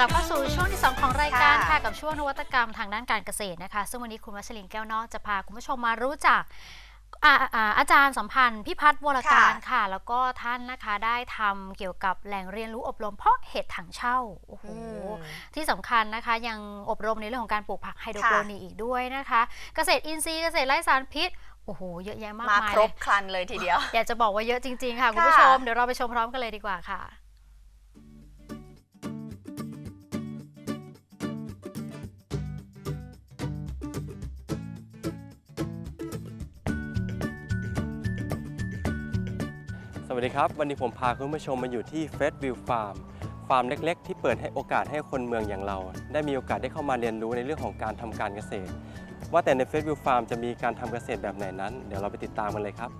กลับเข้าสู่ช่วงที่ 2 ของรายการค่ะค่ะกับช่วงนวัตกรรมทางด้านการเกษตรนะคะ ซึ่งวันนี้คุณวัชรินทร์แก้วนอกจะพาคุณผู้ชมมารู้จักอาอ่าอาจารย์สัมพันธ์พิพัฒน์วรการค่ะ แล้วก็ท่านนะคะได้ทำเกี่ยวกับแหล่งเรียนรู้อบรมเพาะเห็ดถังเช่าโอ้โหอืมที่สำคัญนะคะยังอบรมในเรื่องของการปลูกผักไฮโดรโปนิกอีกด้วยนะคะ เกษตรอินทรีย์เกษตรไร้สารพิษโอ้โหเยอะแยะมากมามายครเลบยครันเลยทีเดียวอยากจะบอกว่าเยอะจริง ๆ ค่ะคุณค่ะผู้ชมเดี๋ยวเราไปชมพร้อมกันเลยดีกว่าค่ะ วัสดีครับ วันนี้ผมพาคุณผู้ชมมาอยู่ที่เฟสวิวฟาร์มฟาร์มเล็ก ๆ ที่เปิดให้โอกาสให้คนเมืองอย่างเรา ได้มีโอกาสได้เข้ามาเรียนรู้ในเรื่องของการทำการเกษตร ว่าแต่ในเฟสวิวฟาร์มจะมีการทำเกษตรแบบไหนนั้น เดี๋ยวเราไปติดตามกันเลยครับ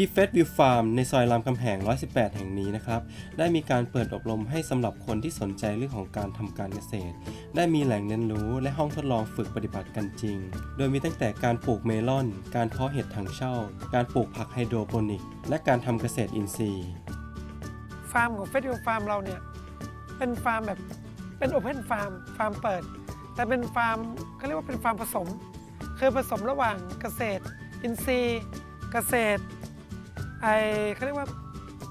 ที่เฟสวิวฟาร์มในซอยรามคำแหง 118 แห่งนี้นะครับ ได้มีการเปิดอบรมให้สำหรับคนที่สนใจเรื่องของการทำการเกษตร ได้มีแหล่งเรียนรู้และห้องทดลองฝึกปฏิบัติกันจริง โดยมีตั้งแต่การปลูกเมลอน การเพาะเห็ดถังเช่า การปลูกผักไฮโดรโปนิก และการทำเกษตรอินทรีย์ ฟาร์มของเฟสติวัลฟาร์มเราเนี่ย เป็นฟาร์มแบบเป็นโอเพนฟาร์มฟาร์มเปิด แต่เป็นฟาร์มเขาเรียกว่าเป็นฟาร์มผสม คือผสมระหว่างเกษตร อินทรีย์ เกษตร ไอเขาเรียกว่า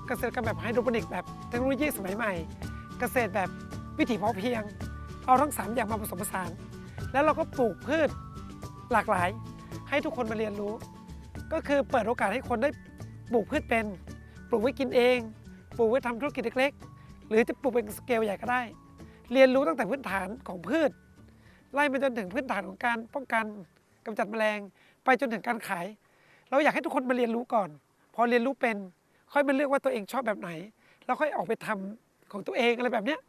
เกษตรกรรมแบบไฮโดรโปนิกแบบเทคโนโลยีสมัยใหม่ เกษตรแบบวิถีพอเพียง เอาทั้งสามอย่างมาผสมผสาน แล้วเราก็ปลูกพืชหลากหลาย ให้ทุกคนมาเรียนรู้ ก็คือเปิดโอกาสให้คนได้ปลูกพืชเป็น ปลูกไว้กินเอง ปลูกไว้ทำธุรกิจเล็กๆ หรือจะปลูกเป็นสเกลใหญ่ก็ได้ เรียนรู้ตั้งแต่พื้นฐานของพืช ไล่มาจนถึงพื้นฐานของการป้องกันกำจัดแมลง ไปจนถึงการขาย เราอยากให้ทุกคนมาเรียนรู้ก่อน พอเรียนรู้เป็น ค่อยมาเลือกว่าตัวเองชอบแบบไหน แล้วค่อยออกไปทำของตัวเองอะไรแบบเนี้ย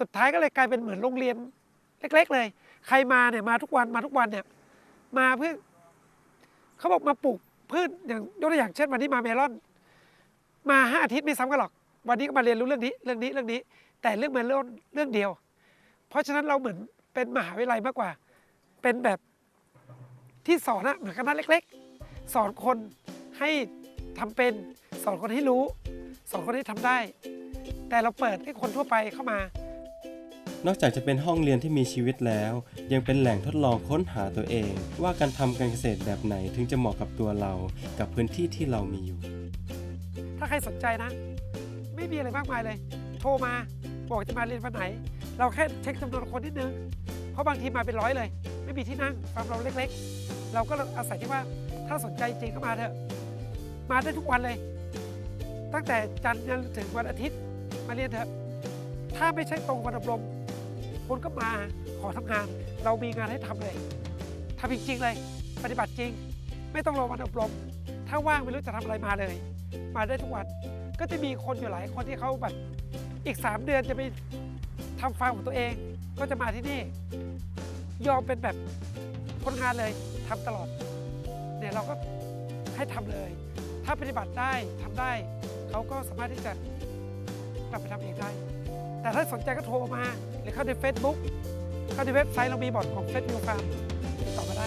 สุดท้ายก็เลยกลายเป็นเหมือนโรงเรียนเล็ก ๆ เลย ใครมาเนี่ยมาทุกวันมาทุกวันเนี่ยมาเพื่อเขาบอกมาปลูกพืชอย่างยกตัวอย่างเช่นวันนี้มาเมลอน มาห้าอาทิตย์ไม่ซ้ำกันหรอก วันนี้ก็มาเรียนรู้เรื่องนี้เรื่องนี้เรื่องนี้ แต่เรื่องเมลอนเรื่องเดียว เพราะฉะนั้นเราเหมือนเป็นมหาวิทยาลัยมากกว่า เป็นแบบที่สอนอะเหมือนคณะเล็ก ๆ สอนคนให้ ทำเป็นสอนคนให้รู้ สอนคนให้ทำได้ แต่เราเปิดให้คนทั่วไปเข้ามา นอกจากจะเป็นห้องเรียนที่มีชีวิตแล้ว ยังเป็นแหล่งทดลองค้นหาตัวเอง ว่าการทำการเกษตรแบบไหนถึงจะเหมาะกับตัวเรา กับพื้นที่ที่เรามีอยู่ ถ้าใครสนใจนะ ไม่มีอะไรมากมายเลย โทรมาบอกจะมาเรียนวันไหน เราแค่เช็คจำนวนคนนิดนึงเพราะบางทีมาเป็นร้อยเลย ไม่มีที่นั่งฟาร์มเราเล็ก ๆ เราก็อาศัยที่ว่าถ้าสนใจจริงก็มาเถอะ มาได้ทุกวันเลย ตั้งแต่จันทร์จนถึงวันอาทิตย์มาเรียนเถอะ ถ้าไม่ใช่ตรงวันอบรมคุณก็มาขอทำงาน เรามีงานให้ทำเลยทำจริงๆเลย ปฏิบัติจริง ไม่ต้องรอวันอบรม ถ้าว่างไม่รู้จะทำอะไรมาเลย มาได้ทุกวัน ก็จะมีคนอยู่หลายคนที่เขาแบบอีก 3 เดือนจะไปทำฟาร์มของตัวเอง ก็จะมาที่นี่ ยอมเป็นแบบคนงานเลยทำตลอดเนี่ยเราก็ให้ทำเลย ถ้าปฏิบัติได้ทำได้ เขาก็สามารถที่จะกลับไปทำเองได้ แต่ถ้าสนใจก็โทรมา หรือเข้าใน Facebook เข้าในเว็บไซต์เรามีบอร์ดของเฟซบุ๊กฟาร์มติดต่อมาได้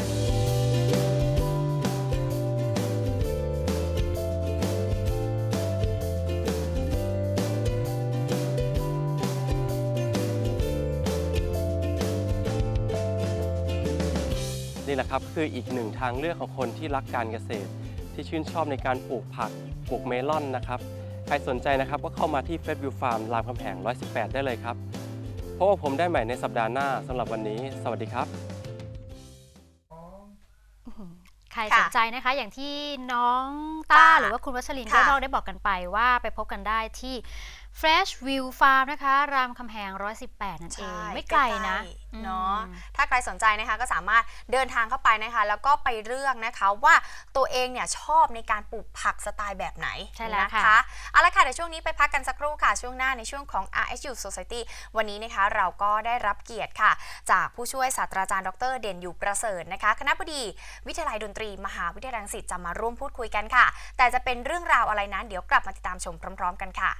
นี่แหละครับคืออีกหนึ่งทางเลือกของคนที่รักการเกษตร ที่ชื่นชอบในการปลูกผักปลูกเมลอนนะครับ ใครสนใจนะครับก็เข้ามาที่เฟสวิวฟาร์มรามคำแหง118 ได้เลยครับพบกับผมได้ใหม่ในสัปดาห์หน้าสำหรับวันนี้ สวัสดีครับ ใครค่ะสนใจนะคะ อย่างที่น้องต้าต้า หรือว่าคุณวัชรินทร์ค่ะก็เราได้บอกกันไปว่าไปพบกันได้ที่ Fresh View Farm นะคะ รามคำแหง 118 นั่นเอง ไม่ไกลนะๆเนาะอืมถ้าใครสนใจนะคะก็สามารถเดินทางเข้าไปนะคะ แล้วก็ไปเลือกนะคะว่าตัวเองเนี่ยชอบในการปลูกผักสไตล์แบบไหนใช่แล้วนค่ะเอาละค่ะเดี๋ยวช่วงนี้ไปพักกันสักครู่ค่ะ ช่วงหน้าในช่วงของ RSU Society วันนี้นะคะเราก็ได้รับเกียรติค่ะ จากผู้ช่วยศาสตราจารย์ดร เด่นอยู่ประเสริฐนะคะ คณะบดีวิทยาลัยดนตรี มหาวิทยาลัยรังสิตจะมาร่วมพูดคุยกันค่ะ แต่จะเป็นเรื่องราวอะไรนั้นเดี๋ยวกลับมาติดตามชมพร้อม ๆ กันค่ะ